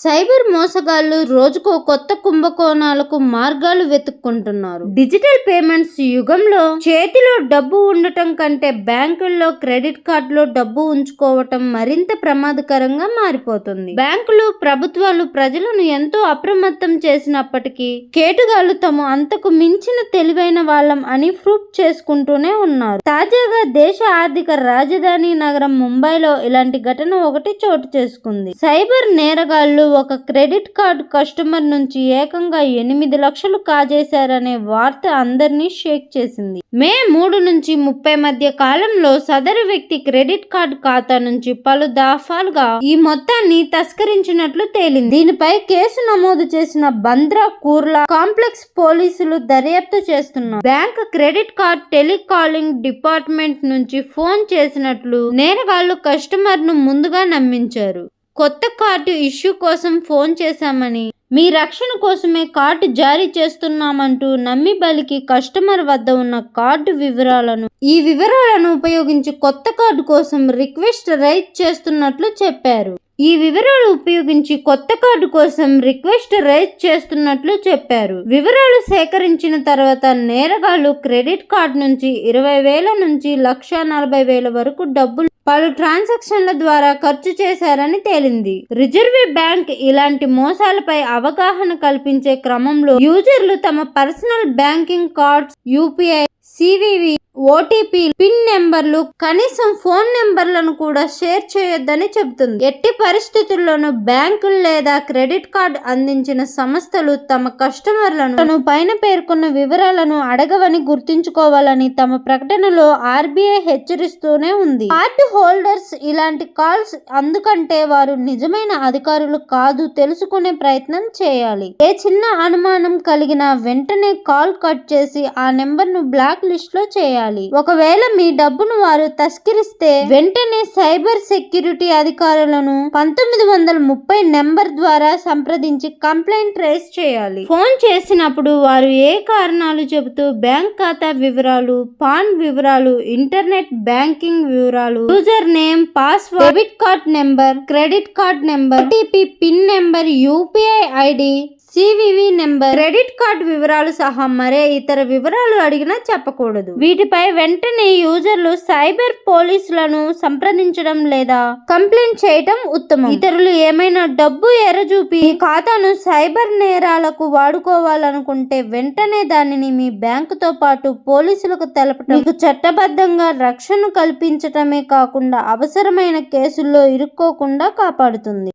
Cyber మోసగాళ్ళు రోజుకో కొత్త కుంభకోణాలకు మార్గాలు వెతుక్కుంటున్నారు. డిజిటల్ పేమెంట్స్ యుగంలో చేతిలో డబ్బు ఉండటం కంటే బ్యాంకుల్లో క్రెడిట్ కార్డులో డబ్బు ఉంచుకోవటం మరింత ప్రమాదకరంగా మారిపోతుంది. బ్యాంకులు ప్రభుత్వాలు ప్రజలను ఎంతో అప్రమత్తం చేసినప్పటికీ కేటుగాళ్ళు తము అంతకు మించిన తెలివైన వాళ్ళం అని ప్రూఫ్ చేసుకుంటూనే ఉన్నారు. తాజాగా దేశ ఆర్థిక రాజధాని నగరం ముంబైలో ఇలాంటి ఘటన ఒకటి చోటు చేసుకుంది. సైబర్ నేరగాళ్ళు ఒక క్రెడిట్ కార్డు కస్టమర్ నుంచి ఏకంగా ఎనిమిది లక్షలు కాజేశారనే వార్త అందరినీ షేక్ చేసింది. మే మూడు నుంచి ముప్పై మధ్య కాలంలో సదరు వ్యక్తి క్రెడిట్ కార్డు ఖాతా నుంచి పలు దఫాలుగా ఈ మొత్తాన్ని తస్కరించినట్లు తేలింది. దీనిపై కేసు నమోదు చేసిన బంద్రా కూర్లా కాంప్లెక్స్ పోలీసులు దర్యాప్తు చేస్తున్నారు. Bank credit card telecalling department నుంచి ఫోన్ చేసినట్లు నేరగాళ్ళు కస్టమర్ను ముందుగా నమ్మించారు. కొత్త కార్డు ఇష్యూ కోసం ఫోన్ చేశామని. మీ రక్షణ కోసమే కార్డు జారీ చేస్తున్నామంటూ నమ్మి బలికి కస్టమర్ వద్ద ఉన్న కార్డు వివరాలను ఈ వివరాలను ఉపయోగించి కొత్త కార్డు కోసం రిక్వెస్ట్ రైజ్ చేస్తున్నట్లు చెప్పారు. ఈ వివరాలు ఉపయోగించి కొత్త కార్డు కోసం రిక్వెస్ట్ రైజ్ చేస్తున్నట్లు చెప్పారు. వివరాలు సేకరించిన తర్వాత నేరగాళ్ళు క్రెడిట్ కార్డు నుంచి ఇరవై వేల నుంచి లక్ష నలభై వేల వరకు డబ్బులు పలు ట్రాన్సాక్షన్ల ద్వారా ఖర్చు చేశారని తేలింది. రిజర్వ్ బ్యాంక్ ఇలాంటి మోసాలపై అవగాహన కల్పించే క్రమంలో యూజర్లు తమ personal banking cards UPI CVV OTP PIN నెంబర్లు కనీసం ఫోన్ నెంబర్లను కూడా షేర్ చేయొద్దని చెబుతుంది. ఎట్టి పరిస్థితుల్లోనూ బ్యాంకులు లేదా క్రెడిట్ కార్డు అందించిన సంస్థలు తమ కస్టమర్లను తను పైన పేర్కొన్న వివరాలను అడగవని గుర్తుంచుకోవాలని తమ ప్రకటనలో ఆర్బీఐ హెచ్చరిస్తూనే ఉంది. కార్డు హోల్డర్స్ ఇలాంటి కాల్స్ అందుకంటే వారు నిజమైన అధికారులు కాదు తెలుసుకునే ప్రయత్నం చేయాలి. ఏ చిన్న అనుమానం కలిగిన వెంటనే కాల్ కట్ చేసి ఆ నెంబర్ను బ్లాక్ లిస్ట్లో చేయాలి. చేయాలి. ఒకవేళ మీ డబ్బును వారు తస్కరిస్తే వెంటనే సైబర్ సెక్యూరిటీ అధికారులను పంతొమ్మిది వందల ముప్పై నెంబర్ ద్వారా సంప్రదించి కంప్లైంట్ రేస్ చేయాలి. ఫోన్ చేసినప్పుడు వారు ఏ కారణాలు చెబుతూ బ్యాంక్ ఖాతా వివరాలు పాన్ వివరాలు ఇంటర్నెట్ బ్యాంకింగ్ వివరాలు user name password debit card number credit card number OTP PIN number UPI ID CVV number. Credit card వివరాలు సహా మరే ఇతర వివరాలు అడిగినా చెప్పకూడదు. వీటిపై వెంటనే యూజర్లు సైబర్ పోలీసులను సంప్రదించడం లేదా కంప్లైంట్ చేయటం ఉత్తమం. ఇతరులు ఏమైనా డబ్బు ఎరచూపి మీ ఖాతాను సైబర్ నేరాలకు వాడుకోవాలనుకుంటే వెంటనే దానిని మీ బ్యాంకుతో పాటు పోలీసులకు తెలపటం. మీకు చట్టబద్ధంగా రక్షణ కల్పించటమే కాకుండా అవసరమైన కేసుల్లో ఇరుక్కోకుండా కాపాడుతుంది.